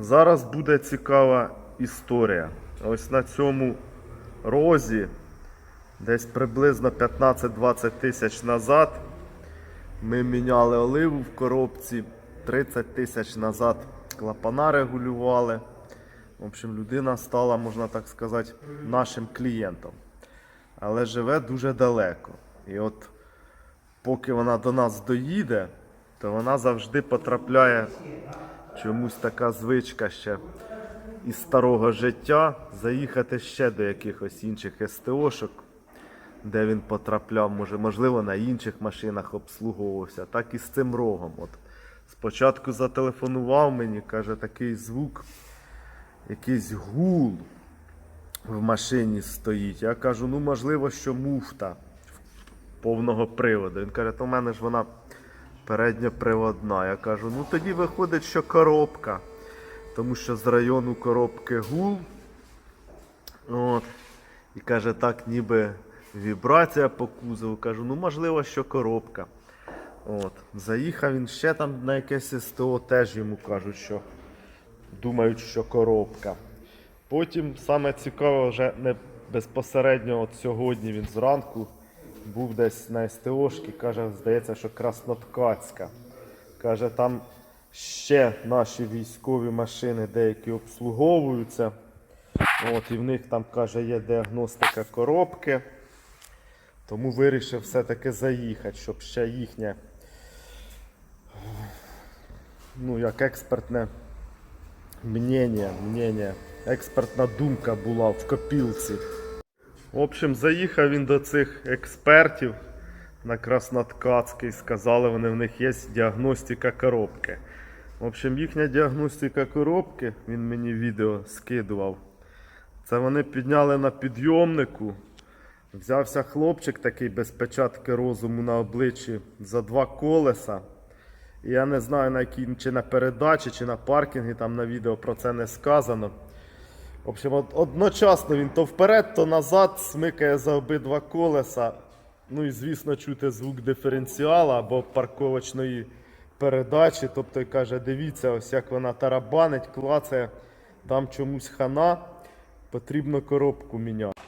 Зараз буде цікава історія. Ось на цьому розі, десь приблизно 15-20 тисяч назад, ми міняли оливу в коробці, 30 тисяч назад клапана регулювали. В общем, людина стала, можна так сказати, нашим клієнтом. Але живе дуже далеко. І от поки вона до нас доїде, то вона завжди потрапляє чомусь така звичка ще із старого життя заїхати ще до якихось інших СТОшок, де він потрапляв, може, можливо, на інших машинах обслуговувався, так і з цим рогом. От спочатку зателефонував мені, каже, такий звук, якийсь гул в машині стоїть. Я кажу, ну можливо, що муфта повного приводу. Він каже, то в мене ж вона передньоприводна. Я кажу, ну тоді виходить, що коробка. Тому що з району коробки гул. От. І каже, так ніби вібрація по кузову. Кажу, ну можливо, що коробка. От. Заїхав він ще там на якесь СТО, теж йому кажуть, що думають, що коробка. Потім саме цікаве, вже не безпосередньо от сьогодні він зранку був десь на СТОшки, каже, здається, що Красноткацька. Каже, там ще наші військові машини деякі обслуговуються. От, і в них там каже, є діагностика коробки. Тому вирішив все-таки заїхати, щоб ще їхнє, ну, як експертне мнення, мнення, експертна думка була в копілці. В общем, заїхав він до цих експертів на Красноткацький. Сказали, вони в них є діагностика коробки. В общем, їхня діагностика коробки, він мені відео скидував. Це вони підняли на підйомнику. Взявся хлопчик такий без печатки розуму на обличчі за два колеса. І я не знаю, на якій, чи на передачі, чи на паркінгі, там на відео про це не сказано. В общем, одночасно він то вперед, то назад смикає за обидва колеса. Ну і звісно, чути звук диференціала або парковочної передачі. Тобто каже, дивіться, ось як вона тарабанить, клацає, там чомусь хана, потрібно коробку міняти.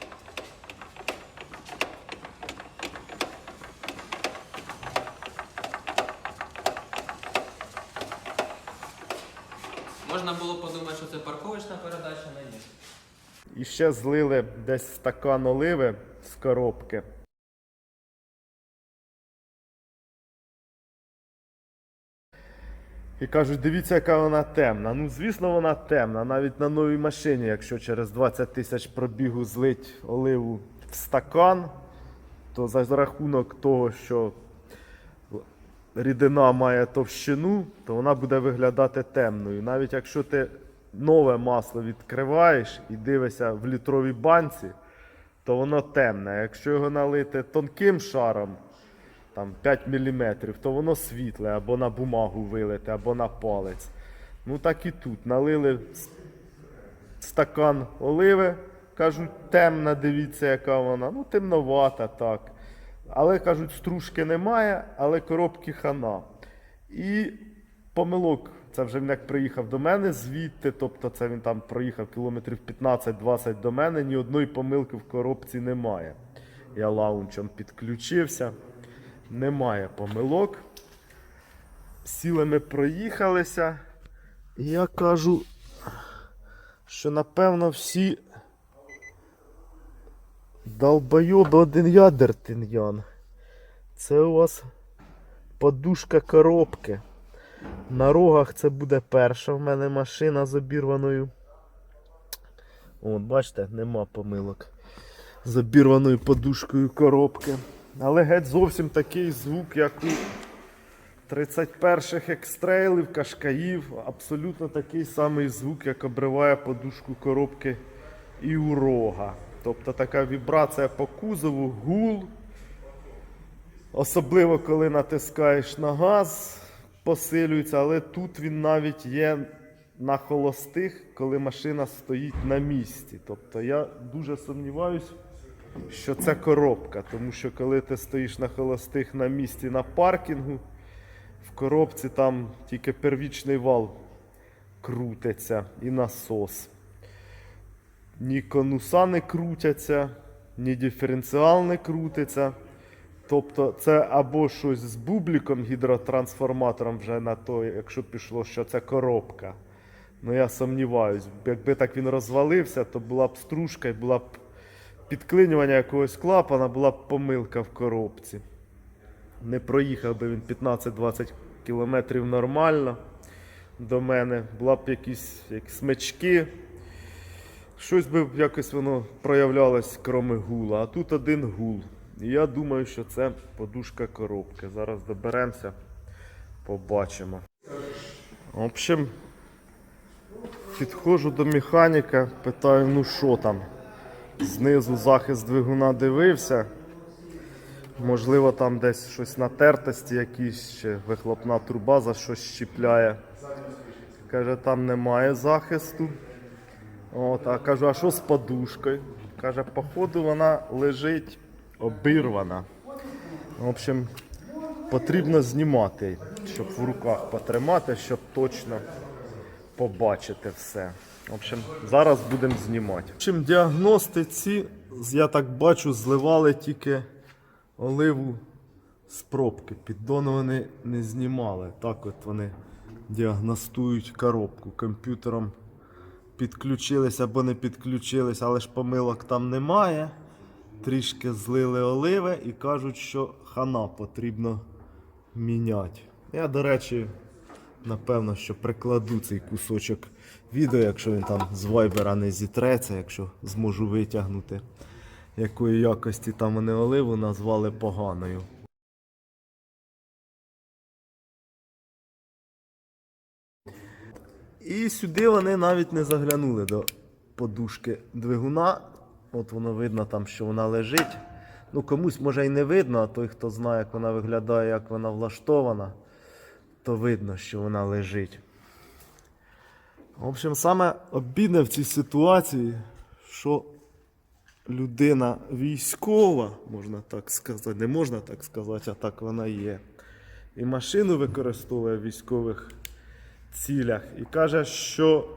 Можна було подумати, що це парковочна передача, але ні. І ще злили десь стакан оливи з коробки. І кажуть, дивіться, яка вона темна. Ну, звісно, вона темна. Навіть на новій машині, якщо через 20 тисяч пробігу злить оливу в стакан, то за рахунок того, що рідина має товщину, то вона буде виглядати темною. Навіть якщо ти нове масло відкриваєш і дивишся в літровій банці, то воно темне. Якщо його налити тонким шаром, там 5 мм, то воно світле, або на бумагу вилите, або на палець. Ну так і тут. Налили стакан оливи, кажуть, темна, дивіться, яка вона. Ну, темновата, так. Але кажуть, стружки немає, але коробки хана. І помилок, це вже він як приїхав до мене звідти, тобто це він там проїхав кілометрів 15-20 до мене, ні одної помилки в коробці немає. Я лаунчем підключився, немає помилок. Сіли ми проїхалися, і я кажу, що напевно всі долбойоби один ядер тиньян. Це у вас подушка коробки. На рогах це буде перша в мене машина з обірваною. От, бачите, нема помилок. З обірваною подушкою коробки. Але геть зовсім такий звук, як у 31-х екстрейлів, кашкаїв. Абсолютно такий самий звук, як обриває подушку коробки і у рога. Тобто така вібрація по кузову, гул. Особливо, коли натискаєш на газ, посилюється, але тут він навіть є на холостих, коли машина стоїть на місці. Тобто я дуже сумніваюсь, що це коробка, тому що коли ти стоїш на холостих на місці на паркінгу, в коробці там тільки первічний вал крутиться і насос. Ні конуса не крутяться, ні диференціал не крутиться. Тобто це або щось з бубліком гідротрансформатором вже на то, якщо пішло, що це коробка. Ну я сумніваюсь, якби так він розвалився, то була б стружка і була б підклинювання якогось клапана, була б помилка в коробці. Не проїхав би він 15-20 кілометрів нормально до мене. Була б якісь як смички. Щось би якось воно проявлялось, кроме гула. А тут один гул. І я думаю, що це подушка коробки. Зараз доберемося, побачимо. В общем, підходжу до механіка, питаю, ну що там. Знизу захист двигуна дивився. Можливо, там десь щось на тертості якісь, чи вихлопна труба за щось щіпляє. Каже, там немає захисту. От, а кажу, а що з подушкою? Каже, походу вона лежить обірвана. В общем, потрібно знімати, щоб в руках потримати, щоб точно побачити все. В общем, зараз будемо знімати. В общем, діагностиці, я так бачу, зливали тільки оливу з пробки. Піддон вони не знімали. Так от вони діагностують коробку комп'ютером підключились або не підключились, але ж помилок там немає. Трішки злили оливи і кажуть, що хана потрібно міняти. Я, до речі, напевно, що прикладу цей кусочок відео, якщо він там з вайбера не зітреться, якщо зможу витягнути, якої якості там вони оливу назвали поганою. І сюди вони навіть не заглянули до подушки двигуна. От воно видно там, що вона лежить. Ну, комусь може і не видно, а той, хто знає, як вона виглядає, як вона влаштована, то видно, що вона лежить. В общем, саме обідне в цій ситуації, що людина військова, можна так сказати, не можна так сказати, а так вона є. І машину використовує військових цілях і каже, що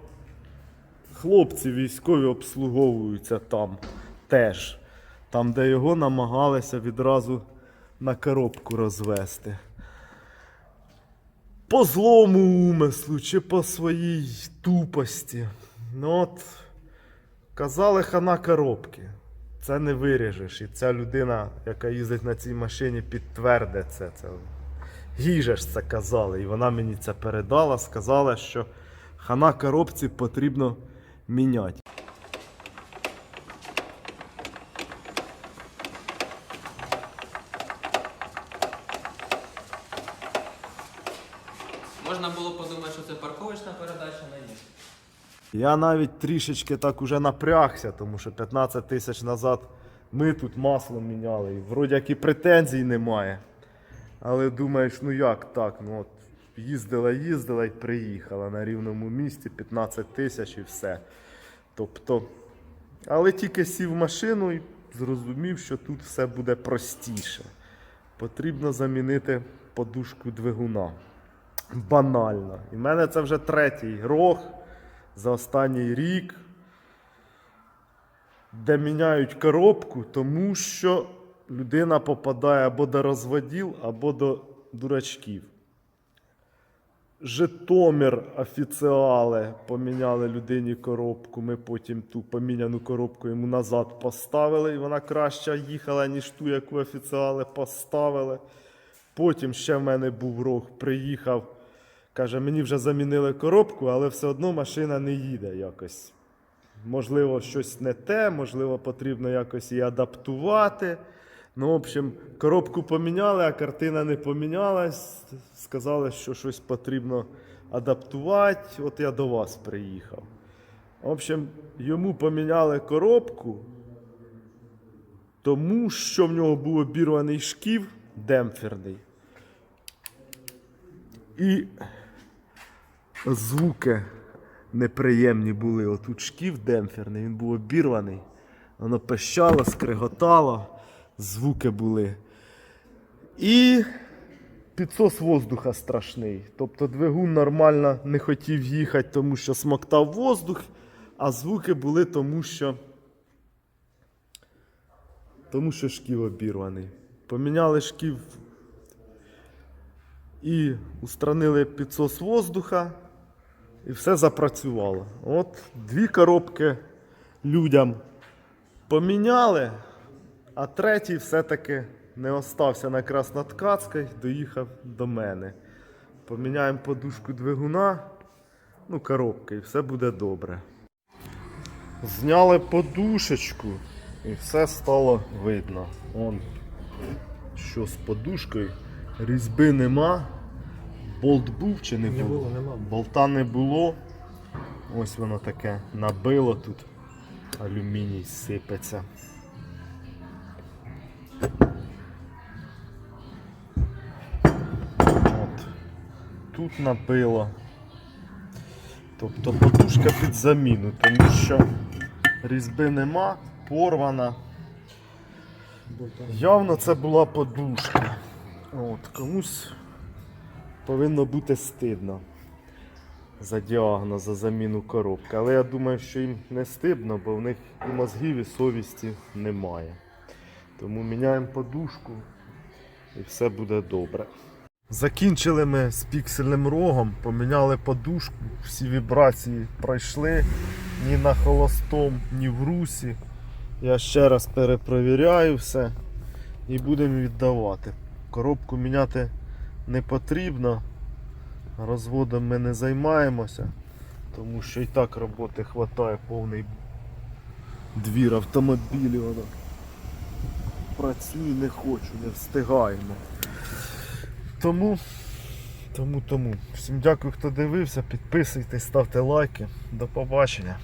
хлопці військові обслуговуються там теж. Там, де його намагалися відразу на коробку розвести. По злому умислу чи по своїй тупості. Ну от, казали хана коробки. Це не виріжеш. І ця людина, яка їздить на цій машині, підтвердить це. це їй ж це казали, і вона мені це передала, сказала, що хана коробці потрібно міняти. Можна було подумати, що це парковочна передача на ні. Я навіть трішечки так уже напрягся, тому що 15 тисяч назад ми тут масло міняли. І вроді як і претензій немає. Але думаєш, ну як так? Ну от їздила, їздила і приїхала на рівному місці 15 тисяч і все. Тобто, але тільки сів в машину і зрозумів, що тут все буде простіше. Потрібно замінити подушку двигуна. Банально. І в мене це вже третій рог за останній рік, де міняють коробку, тому що людина попадає або до розводів, або до дурачків. Житомир офіціали поміняли людині коробку. Ми потім ту поміняну коробку йому назад поставили, і вона краще їхала, ніж ту, яку офіціали поставили. Потім ще в мене був рог, приїхав. Каже, мені вже замінили коробку, але все одно машина не їде якось. Можливо, щось не те, можливо, потрібно якось її адаптувати. Ну, в общем, коробку поміняли, а картина не помінялась. Сказали, що щось потрібно адаптувати. От я до вас приїхав. В общем, йому поміняли коробку, тому що в нього був обірваний шків демпферний. І звуки неприємні були. Отут шків демпферний, він був обірваний. Воно пищало, скриготало, звуки були. І підсос воздуха страшний. Тобто двигун нормально не хотів їхати, тому що смоктав воздух, а звуки були тому, що. Тому що шків обірваний. Поміняли шків і устранили підсос воздуха, і все запрацювало. От дві коробки людям поміняли, а третій все-таки не остався на Красноткацькій, доїхав до мене. Поміняємо подушку двигуна, ну, коробки, і все буде добре. Зняли подушечку і все стало видно. Он, що з подушкою, різьби нема. Болт був чи не, Не було? було, нема. Болта не було. Ось воно таке набило тут. Алюміній сипеться. Тут набило. Тобто подушка під заміну, тому що різьби нема, порвана. Явно це була подушка. От, комусь повинно бути стидно за діагноз, за заміну коробки. Але я думаю, що їм не стидно, бо в них і мозгів, і совісті немає. Тому міняємо подушку і все буде добре. Закінчили ми з піксельним рогом, поміняли подушку, всі вібрації пройшли ні на холостом, ні в русі. Я ще раз перепровіряю все і будемо віддавати. Коробку міняти не потрібно. Розводом ми не займаємося, тому що і так роботи вистачає повний двір автомобілів. Працюю не хочу, не встигаємо. Тому, тому, тому. Всім дякую, хто дивився. Підписуйтесь, ставте лайки. До побачення.